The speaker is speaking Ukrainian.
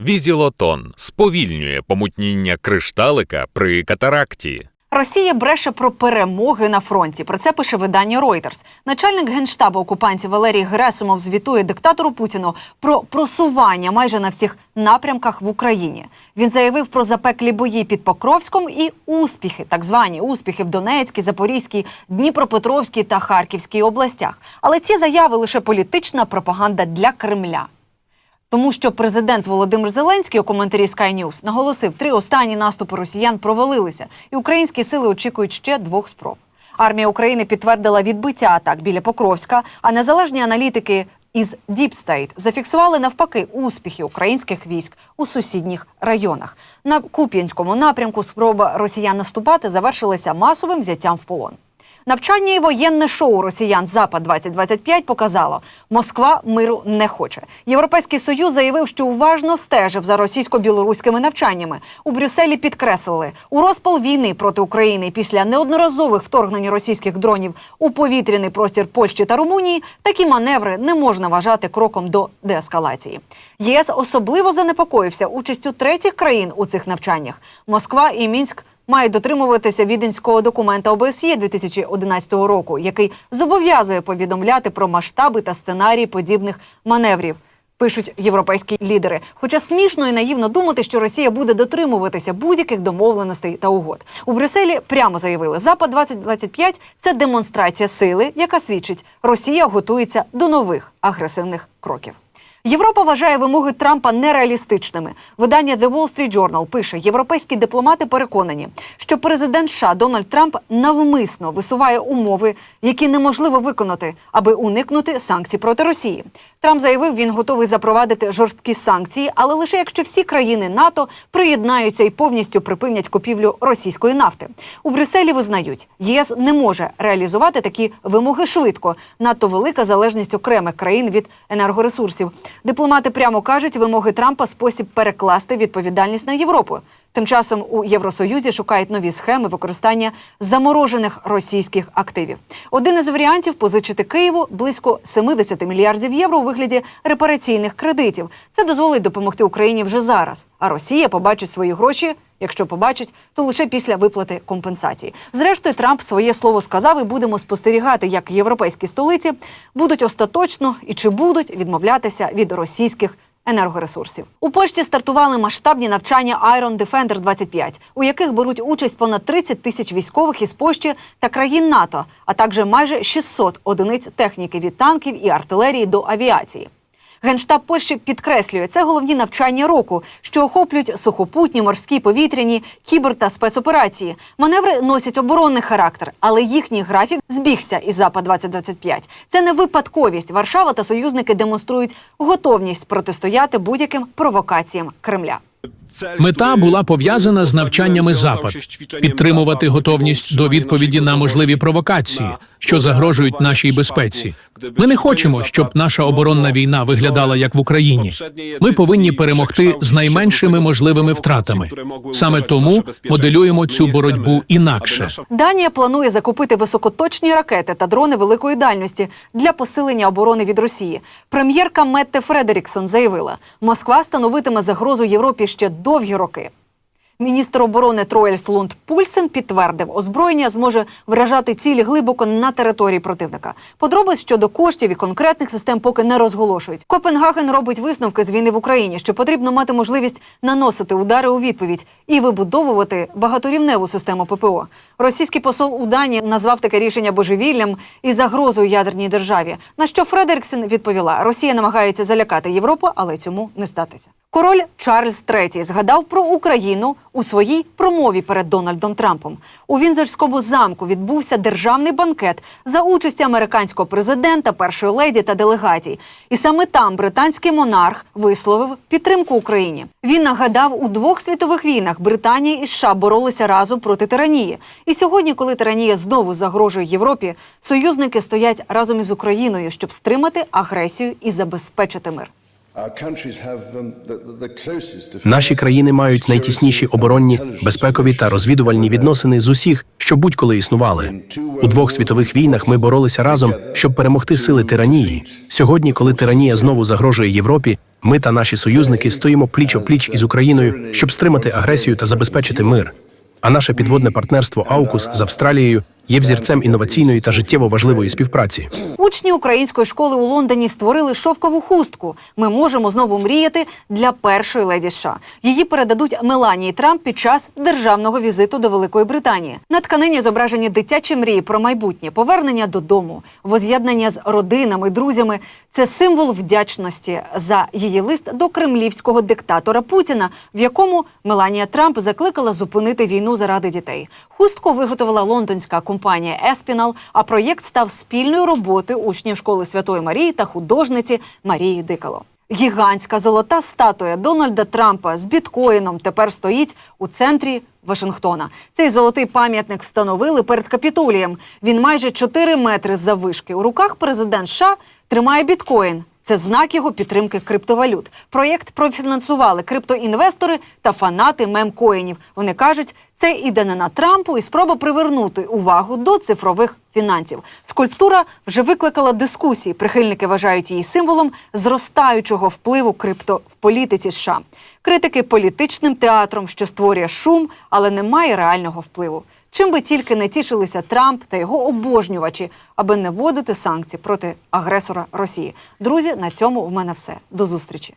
Візілотон сповільнює помутніння кришталика при катаракті. Росія бреше про перемоги на фронті. Про це пише видання Reuters. Начальник генштабу окупантів Валерій Герасимов звітує диктатору Путіну про просування майже на всіх напрямках в Україні. Він заявив про запеклі бої під Покровськом і успіхи, так звані успіхи в Донецькій, Запорізькій, Дніпропетровській та Харківській областях. Але ці заяви лише політична пропаганда для Кремля. Тому що президент Володимир Зеленський у коментарі Sky News наголосив, три останні наступи росіян провалилися, і українські сили очікують ще двох спроб. Армія України підтвердила відбиття атак біля Покровська, а незалежні аналітики із Deep State зафіксували навпаки успіхи українських військ у сусідніх районах. На Куп'янському напрямку спроба росіян наступати завершилася масовим взяттям в полон. Навчання і воєнне шоу росіян Запад 2025 показало, Москва миру не хоче. Європейський союз заявив, що уважно стежив за російсько-білоруськими навчаннями. У Брюсселі підкреслили у розпал війни проти України після неодноразових вторгнень російських дронів у повітряний простір Польщі та Румунії. Такі маневри не можна вважати кроком до деескалації. ЄС особливо занепокоївся участю третіх країн у цих навчаннях. Москва і Мінськ має дотримуватися віденського документа ОБСЄ 2011 року, який зобов'язує повідомляти про масштаби та сценарії подібних маневрів. Пишуть європейські лідери. Хоча смішно і наївно думати, що Росія буде дотримуватися будь-яких домовленостей та угод. У Брюсселі прямо заявили, Запад 2025 – це демонстрація сили, яка свідчить, Росія готується до нових агресивних кроків. Європа вважає вимоги Трампа нереалістичними. Видання The Wall Street Journal пише: європейські дипломати переконані, що президент США Дональд Трамп навмисно висуває умови, які неможливо виконати, аби уникнути санкцій проти Росії. Трамп заявив, він готовий запровадити жорсткі санкції, але лише якщо всі країни НАТО приєднаються і повністю припинять купівлю російської нафти. У Брюсселі визнають, ЄС не може реалізувати такі вимоги швидко. Надто велика залежність окремих країн від енергоресурсів. Дипломати прямо кажуть, вимоги Трампа спосіб перекласти відповідальність на Європу. Тим часом у Євросоюзі шукають нові схеми використання заморожених російських активів. Один із варіантів позичити Києву близько 70 мільярдів євро у вигляді репараційних кредитів. Це дозволить допомогти Україні вже зараз. А Росія побачить свої гроші. Якщо побачить, то лише після виплати компенсації. Зрештою, Трамп своє слово сказав, і будемо спостерігати, як європейські столиці будуть остаточно і чи будуть відмовлятися від російських енергоресурсів. У Польщі стартували масштабні навчання Iron Defender 25, у яких беруть участь понад 30 тисяч військових із Польщі та країн НАТО, а також майже 600 одиниць техніки від танків і артилерії до авіації. Генштаб Польщі підкреслює, це головні навчання року, що охоплюють сухопутні, морські, повітряні, кібер та спецоперації. Маневри носять оборонний характер, але їхній графік збігся із запад 2025 Це не випадковість. Варшава та союзники демонструють готовність протистояти будь-яким провокаціям Кремля. Мета була пов'язана з навчаннями Запад підтримувати готовність до відповіді на можливі провокації, що загрожують нашій безпеці. Ми не хочемо, щоб наша оборонна війна виглядала як в Україні. Ми повинні перемогти з найменшими можливими втратами. Саме тому моделюємо цю боротьбу інакше. Данія планує закупити високоточні ракети та дрони великої дальності для посилення оборони від Росії. Прем'єрка Метте Фредеріксон заявила, Москва становитиме загрозу Європі ще довгі роки. Міністр оборони Троєльс Лунд Пульсен підтвердив, озброєння зможе вражати цілі глибоко на території противника. Подробиць щодо коштів і конкретних систем поки не розголошують. Копенгаген робить висновки з війни в Україні, що потрібно мати можливість наносити удари у відповідь і вибудовувати багаторівневу систему ППО. Російський посол у Данії назвав таке рішення божевіллям і загрозою ядерній державі. На що Фредеріксен відповіла: Росія намагається залякати Європу, але цьому не статися. Король Чарльз III згадав про Україну у своїй промові перед Дональдом Трампом. У Вінзорському замку відбувся державний банкет за участі американського президента, першої леді та делегатій. І саме там британський монарх висловив підтримку Україні. Він нагадав, у двох світових війнах Британія і США боролися разом проти тиранії. І сьогодні, коли тиранія знову загрожує Європі, союзники стоять разом із Україною, щоб стримати агресію і забезпечити мир. Наші країни мають найтісніші оборонні, безпекові та розвідувальні відносини з усіх, що будь-коли існували. У двох світових війнах ми боролися разом, щоб перемогти сили тиранії. Сьогодні, коли тиранія знову загрожує Європі, Ми та наші союзники стоїмо пліч о пліч із Україною, щоб стримати агресію та забезпечити мир. А наше підводне партнерство Аукус з Австралією є взірцем інноваційної та життєво важливої співпраці. Учні української школи у Лондоні створили шовкову хустку. Ми можемо знову мріяти для першої леді США. Її передадуть Меланії Трамп під час державного візиту до Великої Британії. На тканині зображені дитячі мрії про майбутнє, повернення додому, воз'єднання з родинами, друзями. Це символ вдячності за її лист до кремлівського диктатора Путіна, в якому Меланія Трамп закликала зупинити війну заради дітей. Хустку виготовила лондонська компанія Еспінал, а проєкт став спільною роботою учнів школи Святої Марії та художниці Марії Дикало. Гігантська золота статуя Дональда Трампа з біткоїном тепер стоїть у центрі Вашингтона. Цей золотий пам'ятник встановили перед капітолієм. Він майже 4 метри заввишки. У руках президент США тримає біткоін. Це знак його підтримки криптовалют. Проєкт профінансували криптоінвестори та фанати мемкоїнів. Вони кажуть, це іде не на Трампу і спроба привернути увагу до цифрових фінансів. Скульптура вже викликала дискусії. Прихильники вважають її символом зростаючого впливу крипто в політиці США. Критики політичним театром, що створює шум, але не має реального впливу. Чим би тільки не тішилися Трамп та його обожнювачі, аби не вводити санкції проти агресора Росії. Друзі, на цьому в мене все. До зустрічі.